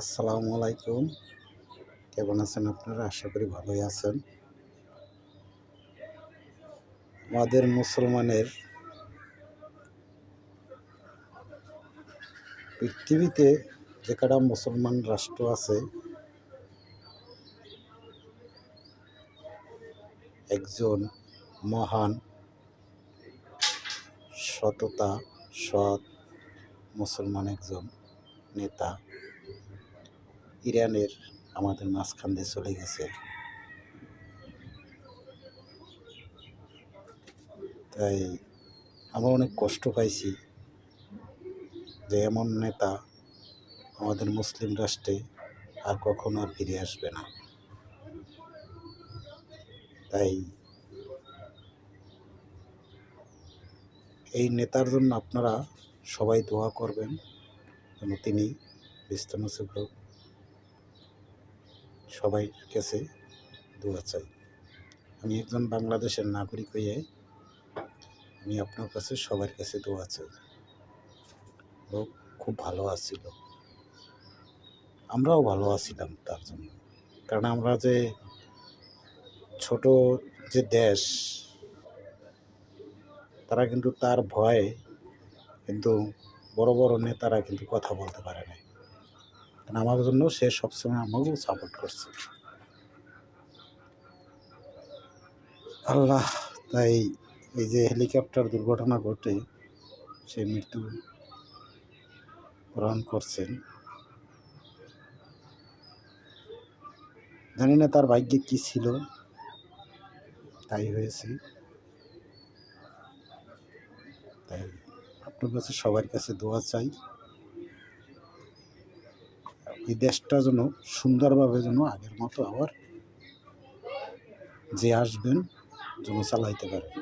আসসালামু আলাইকুম। কেমন আছেন আপনারা? আশা করি ভালোই আছেন। আমাদের মুসলমানের পৃথিবীতে যে কটা মুসলমান রাষ্ট্র আছে, একজন মহান সততা সৎ মুসলমান একজন নেতা। ইরানের আমাদের মাঝখান দিয়ে চলে গেছে। তাই আমরা অনেক কষ্ট পাইছি যে এমন নেতা আমাদের মুসলিম রাষ্ট্রে আর কখনো আর ফিরে আসবে না। তাই এই নেতার জন্য আপনারা সবাই দোয়া করবেন যেন তিনি হোক। সবাই কাছে দোয়া চাই। আমি একজন বাংলাদেশের নাগরিক হয়ে আমি আপনার কাছে সবার কাছে দোয়া চাই। লোক খুব ভালো আছিল। আমরাও ভালো আছিলাম তার জন্য। কারণ আমরা যে ছোট যে দেশ, তারা কিন্তু তার ভয়ে কিন্তু বড় বড় নেতারা কিন্তু কথা বলতে পারে না কারণ আমার জন্য সে সবসময় আমাকেও সাপোর্ট করছে। আল্লাহ, তাই এই যে হেলিকপ্টার দুর্ঘটনা ঘটে, সে মৃত্যু বরণ করছেন। জানি না তার ভাগ্যে কী ছিল, তাই হয়েছে। তাই আপনার কাছে সবার কাছে দোয়া চাই। এই দেশটা যেন সুন্দরভাবে যেন আগের মতো আবার যে আসবেন, যেন চালাইতে পারেন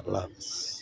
আল্লাহ হাফিজ।